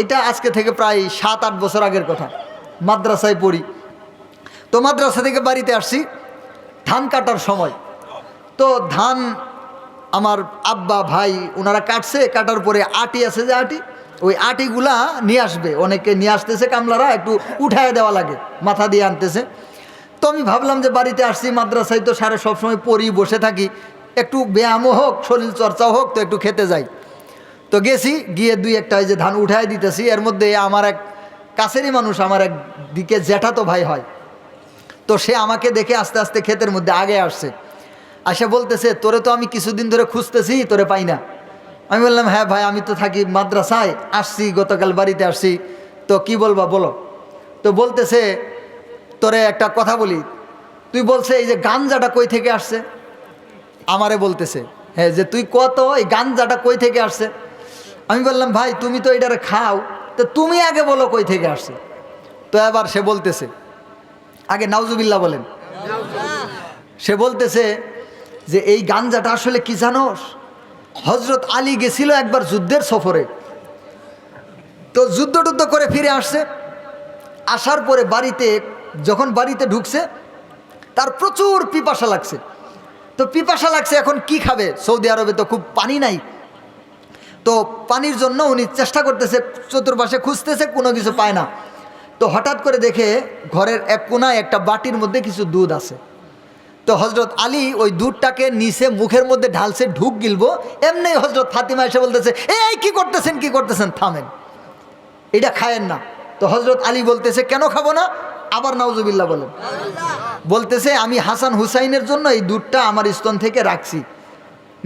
এটা আজকে থেকে প্রায় সাত, আট বছর আগের কথা। মাদ্রাসায় পড়ি। তো মাদ্রাসা থেকে বাড়িতে আসছি, ধান কাটার সময়। তো ধান আমার আব্বা, ভাই ওনারা কাটছে, কাটার পরে আটি আছে যে আটি, ওই আটিগুলা নিয়ে আসবে। অনেকে নিয়ে আসতেছে কামলারা, একটু উঠায় দেওয়া লাগে, মাথা দিয়ে আনতেছে। তো আমি ভাবলাম যে বাড়িতে আসছি, মাদ্রাসায় তো সারা সবসময় পড়ি, বসে থাকি। একটু ব্যায়ামও হোক শরীর চর্চাও হোক, তো একটু খেতে যাই। তো গেছি, গিয়ে দুই একটা ওই যে ধান উঠায় দিতেছি। এর মধ্যে আমার এক কাছেরই মানুষ, আমার এক দিকে জ্যাঠা তো ভাই হয়। তো সে আমাকে দেখে আস্তে আস্তে ক্ষেতের মধ্যে আগে আসছে। আসে বলতেছে, তোরে তো আমি কিছুদিন ধরে খুঁজতেছি, তোরে পাই না। আমি বললাম হ্যাঁ ভাই, আমি তো থাকি মাদ্রাসায়, আসছি, গতকাল বাড়িতে আসছি। তো কি বলবা, বলো? তো বলতেছে, তোরে একটা কথা বলি। তুই বলছে, এই যে গাঞ্জাটা কই থেকে আসছে? আমারে বলতেছে হ্যাঁ যে তুই কত, এই গাঞ্জাটা কই থেকে আসছে? আমি বললাম, ভাই, তুমি তো এটারে খাও, তো তুমি আগে বলো কই থেকে আসছে? তো এবার সে বলতেছে, আগে নাউজুবিল্লাহ বলেন। সে বলতেছে যে, এই গাঞ্জাটা আসলে কি জানোস? হজরত আলী গেছিল একবার যুদ্ধের সফরে। তো যুদ্ধ টুদ্ধ করে ফিরে আসছে। আসার পরে বাড়িতে, যখন বাড়িতে ঢুকছে, তার প্রচুর পিপাসা লাগছে। তো পিপাসা লাগছে, এখন কি খাবে? সৌদি আরবে তো খুব পানি নাই। তো পানির জন্য উনি চেষ্টা করতেছে, চতুর্পাশে খুঁজতেছে, কোনো কিছু পায় না। তো হঠাৎ করে দেখে ঘরের এক কোনায় একটা বাটির মধ্যে কিছু দুধ আছে। তো হজরত আলী ওই দুধটাকে নিচে মুখের মধ্যে ঢালছে, ঢুক গিলবো। এমনি হজরত ফাতিমা এসে বলতেছে, এই কি করতেছেন কি করতেছেন? থামেন। এটা খায়েন না। তো হজরত আলী বলতেছে, কেন খাব না? আবার নাউজুবিল্লাহ বলেন। বলতেছে, আমি হাসান হুসাইনের জন্য এই দুধটা আমার স্তন থেকে রাখছি।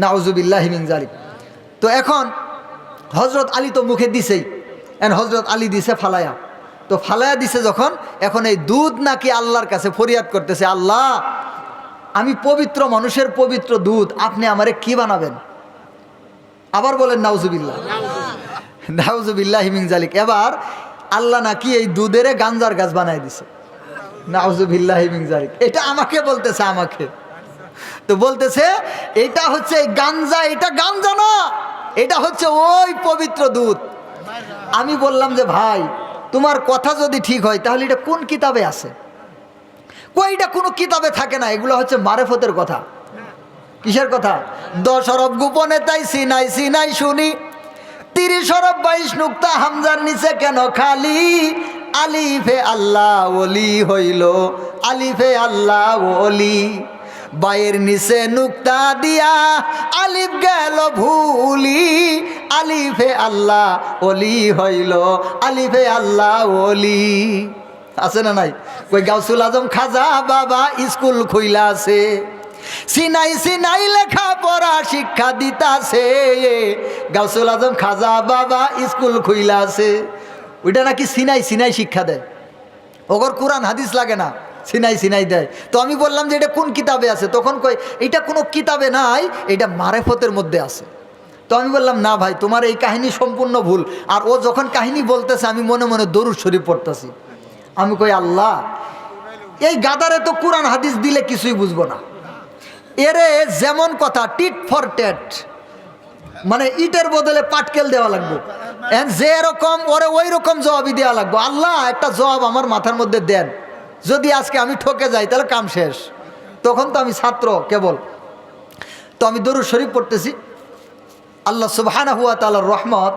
নাউজুবিল্লাহ হিমিং জালিক তো এখন হজরত আলী তো মুখে দিছেই। এন হজরত আলী দিছে ফালায়া। তো ফালায়া দিছে যখন এখন এই দুধ নাকি আল্লাহর কাছে ফরিয়াদ করতেছে আল্লাহ আমি পবিত্র মানুষের পবিত্র দুধ আপনি আমারে কি বানাবেন? আবার বলেন নাউজুবিল্লাহ। নাউজুবিল্লাহ হিমিং জালিক। এবার আল্লাহ নাকি এই দুধেরে গাঞ্জার গাছ বানাই দিছে। নাউজুবিল্লাহ হিমিং জালিক। এটা আমাকে বলতেছে আমাকে। তো বলতেছে এটা হচ্ছে গাঞ্জা এটা গাঞ্জা না। এটা হচ্ছে ওই পবিত্র দুধ আমি বললাম যে, ভাই, তোমার কথা যদি ঠিক হয়, তাহলে এটা কোন কিতাবে আছে? কইটা কোনো কিতাবে থাকে না, এগুলো হচ্ছে মারেফতের কথা। কিসের কথা? দশ অরব গোপনে তাই সিনাই সিনাই শুনি, তিরিশ অরব বাইশ নুক্তা হামজার নিচে কেন খালি? আলিফে আল্লাহ ওলি হইল, আলিফে আল্লাহ ওলি। বায়ের নিচে নুক্তা দিয়া আলিফ গেল ভুলি, আলিফে আল্লাহ ওলি হইল, আলিফে আল্লাহ ওলি। আছে না নাই? কই গাউসুল আজম খাজা বাবা স্কুল খুইলা আছে সিনাই সিনাই লেখা পড়া শিক্ষা দিতাছে। গাউসুল আজম খাজা বাবা স্কুল খুইলা আছে ওইটা নাকি সিনাই সিনাই শিক্ষা দেয়? ওগর কোরআন হাদিস লাগে না? সিনাই সিনাই দেয়। তো আমি বললাম যে এটা কোন কিতাবে আছে? তখন কই এটা কোনো কিতাবে নাই, এটা মারেফতের মধ্যে আছে। তো আমি বললাম, না ভাই, তোমার এই কাহিনী সম্পূর্ণ ভুল। আর ও যখন কাহিনী বলতেছে, আমি মনে মনে দরুদ শরীফ পড়তেছি। আমি কই, আল্লাহ, এই গাদারে তো কোরআন, হাদিস দিলে কিছুই বুঝব না। এরে যেমন কথা, টিট ফর টেট। মানে ইটের বদলে পাটকেল দেওয়া লাগবে। যে এরকম, ওরে ওই রকম জবাবই দেওয়া লাগবে। আল্লাহ, একটা জবাব আমার মাথার মধ্যে দেন। যদি আজকে আমি ঠকে যাই, তাহলে কাম শেষ। তখন তো আমি ছাত্র, কেবল। তো আমি দরুদ শরীফ পড়তেছি। আল্লাহ সুবহানা হুয়া তালার রহমত,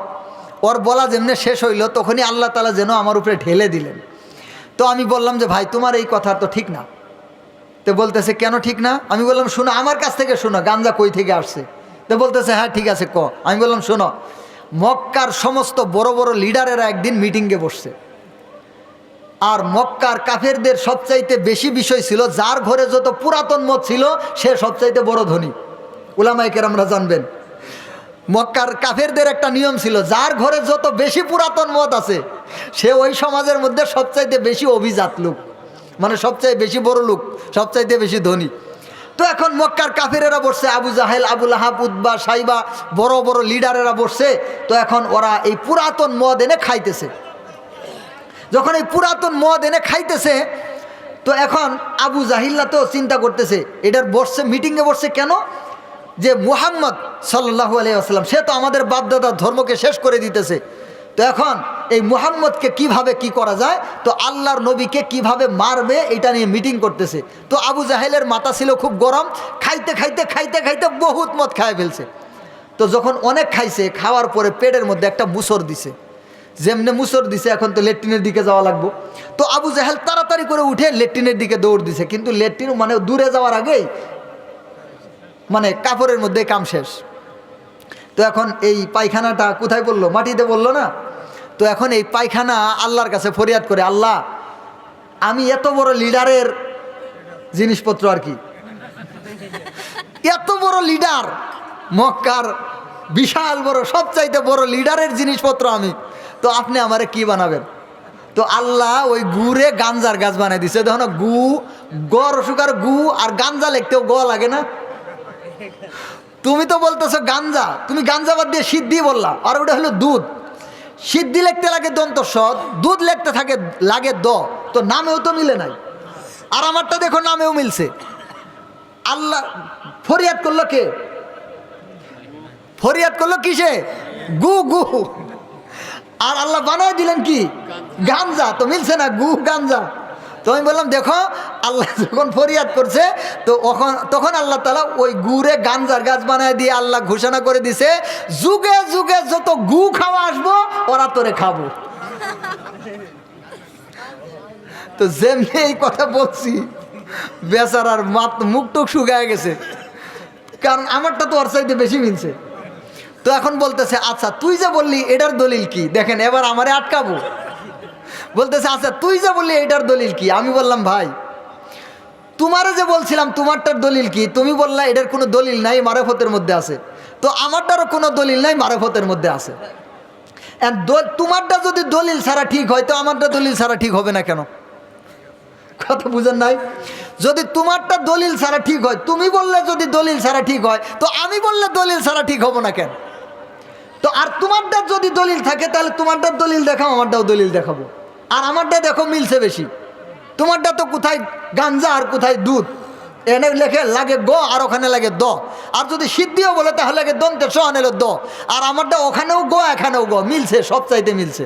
ওর বলা যেমনি শেষ হইল, তখনই আল্লাহ তালা যেন আমার উপরে ঢেলে দিলেন। তো আমি বললাম যে, ভাই, তোমার এই কথা তো ঠিক না। তো বলতেছে, কেন ঠিক না? আমি বললাম, শোনো, আমার কাছ থেকে শোনো, গাঞ্জা কই থেকে আসছে? তো বলতেছে হ্যাঁ ঠিক আছে, ক। আমি বললাম, শোনো, মক্কার সমস্ত বড় বড় লিডারেরা একদিন মিটিংয়ে বসছে। আর মক্কার কাফেরদের সবচাইতে বেশি বিষয় ছিল, যার ঘরে যত পুরাতন মত ছিল, সে সবচাইতে বড় ধনী। উলামাইকের আমরা জানবেন। মক্কার কাফেরদের একটা নিয়ম ছিল, যার ঘরে যত বেশি পুরাতন মত আছে, সে ওই সমাজের মধ্যে সবচাইতে বেশি অভিজাত লোক। মানে সবচাইতে বেশি বড় লোক, সবচাইতে বেশি ধনী। তো এখন মক্কার কাফেরেরা বসছে, আবু জাহেল আবুল আহাব উদ্বা সাইবা, বড় বড় লিডারেরা বসছে। তো এখন ওরা এই পুরাতন মদ এনে খাইতেছে। যখন এই পুরাতন মদ এনে খাইতেছে, তো এখন আবু জাহিল্লা তো চিন্তা করতেছে, এটার বসছে মিটিংয়ে বসছে কেন? যে মুহাম্মদ সাল্লাহ আলিয়াস্লাম সে তো আমাদের বাপদাদার ধর্মকে শেষ করে দিতেছে। তো তো এখন এই মুহাম্মদকে কীভাবে কি করা যায়? তো আল্লাহর নবীকে কীভাবে মারবে, এটা নিয়ে মিটিং করতেছে। তো আবু জাহেলের মাথা ছিল খুব গরম, খাইতে খাইতে খাইতে খাইতে বহুত মদ খায় ফেলছে। তো যখন অনেক খাইছে, খাওয়ার পরে পেটের মধ্যে একটা মুসর দিছে। যেমনে মুসর দিছে, এখন তো লেট্রিনের দিকে যাওয়া লাগবো। তো আবু জাহেল তাড়াতাড়ি করে উঠে লেট্রিনের দিকে দৌড় দিছে, কিন্তু লেট্রিন মানে দূরে যাওয়ার আগেই মানে কাপড়ের মধ্যে কাম শেষ। তো এখন এই পায়খানাটা কোথায় বলল মাটিতে বলল না? তো এখন এই পায়খানা আল্লাহর কাছে ফরিয়াদ করে, আল্লাহ, আমি এত বড় লিডারের জিনিসপত্র আর কি? এত বড় লিডার মক্কার বিশাল বড়, সবচাইতে বড় লিডারের জিনিসপত্র আমি। তো আপনি আমারে কি বানাবেন? তো আল্লাহ ওই গুড়ে গাঞ্জার গাছ বানাই দিছে। দেখো গু, গড় সুগার গু আর গাঞ্জা লিখতেও গ লাগে না? তুমি তো বলতেছো গাঞ্জা। তুমি গাঞ্জা বাদ দিয়ে সিদ্ধি বললা। আর ওটা হলো দুধ। সিদ্ধি লিখতে লাগে দন্ত স দুধ লিখতে থাকে, লাগে দ। তো নামেও তো মিলে নাই। আর আমারটা দেখো নামেও মিলছে। আল্লাহ ফরিয়াদ করল কে? ফরিয়াদ করল কিসে? গু গু। আর আল্লাহ বানায় দিলেন কি? গাঞ্জা। তো মিলছে না, গু, গাঞ্জা। তো আমি বললাম, দেখো, আল্লাহ যখন ফরিয়াদ করছে, তো তখন তখন আল্লাহ তালা ওই গুড়ে গাঞ্জার গাছ বানায় দিয়ে আল্লাহ ঘোষণা করে দিছে, যুগে যুগে যত গু খাওয়া আসব, ওরা তোরে খাব। তো যেমনি এই কথা বলছি, বেচারার মাত মুখ টুক শুকায় গেছে। কারণ আমারটা তো ওর বেশি মিলছে। তো এখন বলতেছে আচ্ছা তুই যে বললি এটার দলিল কি? দেখেন, এবার আমারে আটকাবো। বলতেছে আচ্ছা তুই যে বললি এটার দলিল কি? আমি বললাম, ভাই, তোমারে যে বলছিলাম তোমারটার দলিল কি? তুমি বললা এটার কোনো দলিল নাই, মারেফতের মধ্যে আছে। তো আমারটারও কোনো দলিল নাই, মারেফতের মধ্যে আছে। তোমারটা যদি দলিল ছাড়া ঠিক হয়, তো আমারটা দলিল ছাড়া ঠিক হবে না কেন? কথা বুঝেন নাই? যদি তোমারটা দলিল ছাড়া ঠিক হয়, তুমি বললে যদি দলিল ছাড়া ঠিক হয়, তো আমি বললে দলিল ছাড়া ঠিক হব না কেন? তো আর তোমারটার যদি দলিল থাকে, তাহলে তোমারটার দলিল দেখাও, আমারটাও দলিল দেখাবো। আর আমারটা দেখো মিলছে বেশি। তোমারটা তো কোথায় গাঞ্জা আর কোথায় দুধ? এনে লেখে, লাগে গ আর ওখানে লাগে দ। আর যদি সিদ্ধিও বলে, তাহলে লাগে দন্তে স আনেলো দ। আর আমারটা ওখানেও গ, এখানেও গ, মিলছে সব চাইতে মিলছে।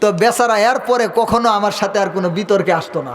তো বেচারা এর পরে কখনো আমার সাথে আর কোনো বিতর্কে আসতো না।